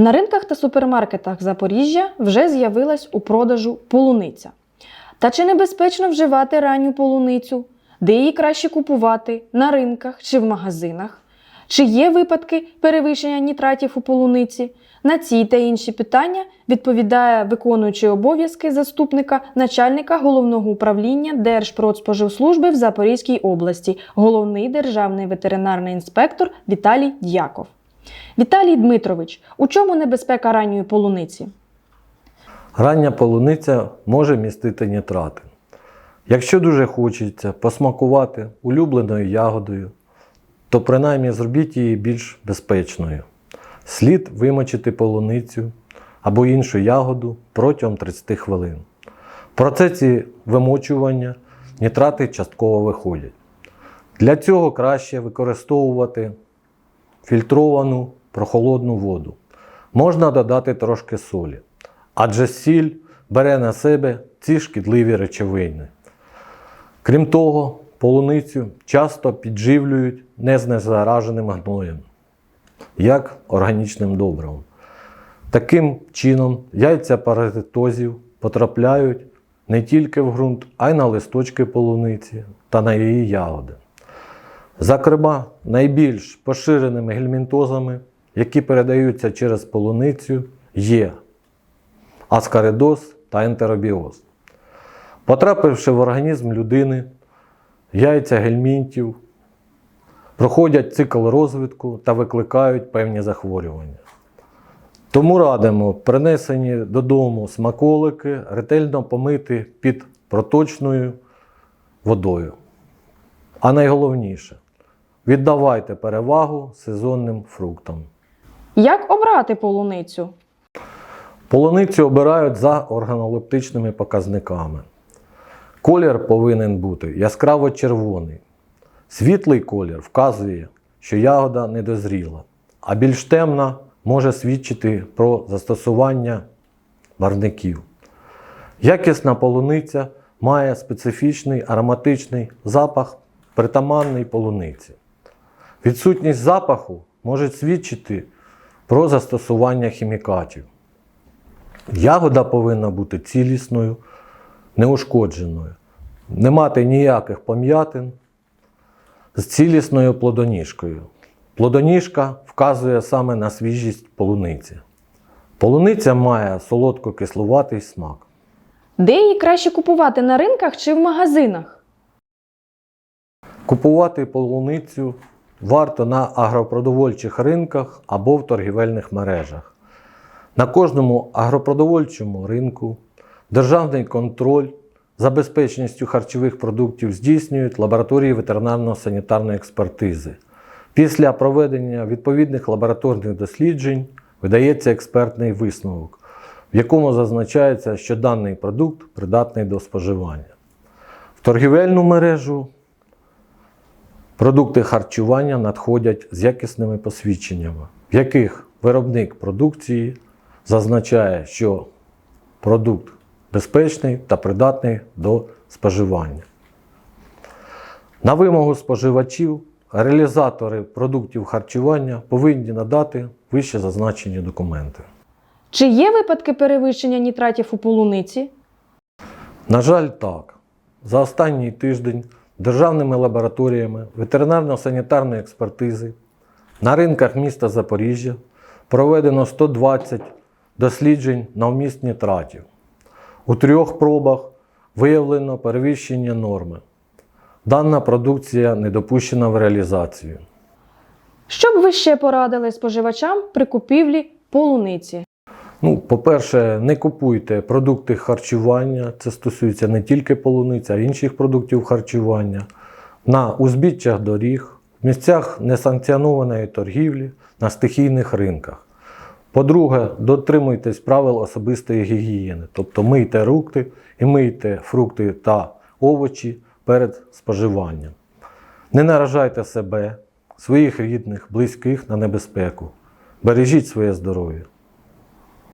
На ринках та супермаркетах Запоріжжя вже з'явилась у продажу полуниця. Та чи небезпечно вживати ранню полуницю? Де її краще купувати на ринках чи в магазинах? Чи є випадки перевищення нітратів у полуниці? На ці та інші питання відповідає виконуючий обов'язки заступника начальника головного управління Держпродспоживслужби в Запорізькій області, головний державний ветеринарний інспектор Віталій Дяков. Віталій Дмитрович, у чому небезпека ранньої полуниці? Рання полуниця може містити нітрати. Якщо дуже хочеться посмакувати улюбленою ягодою, то принаймні зробіть її більш безпечною. Слід вимочити полуницю або іншу ягоду протягом 30 хвилин. В процесі вимочування нітрати частково виходять. Для цього краще використовувати фільтровану прохолодну воду. Можна додати трошки солі, адже сіль бере на себе ці шкідливі речовини. Крім того, полуницю часто підживлюють незнезараженим гноєм, як органічним добривом. Таким чином, яйця паразитозів потрапляють не тільки в ґрунт, а й на листочки полуниці та на її ягоди. Зокрема, найбільш поширеними гельмінтозами, які передаються через полуницю, є аскаридоз та ентеробіоз. Потрапивши в організм людини, яйця гельмінтів проходять цикл розвитку та викликають певні захворювання. Тому радимо принесені додому смаколики ретельно помити під проточною водою. А найголовніше віддавайте перевагу сезонним фруктам. Як обрати полуницю? Полуницю обирають за органолептичними показниками. Колір повинен бути яскраво червоний. Світлий колір вказує, що ягода недозріла, а більш темна може свідчити про застосування барвників. Якісна полуниця має специфічний ароматичний запах, притаманний полуниці. Відсутність запаху може свідчити про застосування хімікатів. Ягода повинна бути цілісною, неушкодженою, не мати ніяких пом'ятин з цілісною плодоніжкою. Плодоніжка вказує саме на свіжість полуниці. Полуниця має солодко-кислуватий смак. Де її краще купувати на ринках чи в магазинах? Купувати полуницю варто на агропродовольчих ринках або в торгівельних мережах. На кожному агропродовольчому ринку державний контроль за безпечністю харчових продуктів здійснюють лабораторії ветеринарно-санітарної експертизи. Після проведення відповідних лабораторних досліджень видається експертний висновок, в якому зазначається, що даний продукт придатний до споживання. В торгівельну мережу продукти харчування надходять з якісними посвідченнями, в яких виробник продукції зазначає, що продукт безпечний та придатний до споживання. На вимогу споживачів реалізатори продуктів харчування повинні надати вище зазначені документи. Чи є випадки перевищення нітратів у полуниці? На жаль, так. За останній тиждень державними лабораторіями ветеринарно-санітарної експертизи на ринках міста Запоріжжя проведено 120 досліджень на вміст нітратів. У трьох пробах виявлено перевищення норми. Дана продукція не допущена в реалізацію. Що б ви ще порадили споживачам при купівлі полуниці? Ну, по-перше, не купуйте продукти харчування. Це стосується не тільки полуниці, а й інших продуктів харчування. На узбіччях доріг, в місцях несанкціонованої торгівлі, на стихійних ринках. По-друге, дотримуйтесь правил особистої гігієни, тобто мийте руки і мийте фрукти та овочі перед споживанням. Не наражайте себе, своїх рідних, близьких на небезпеку. Бережіть своє здоров'я.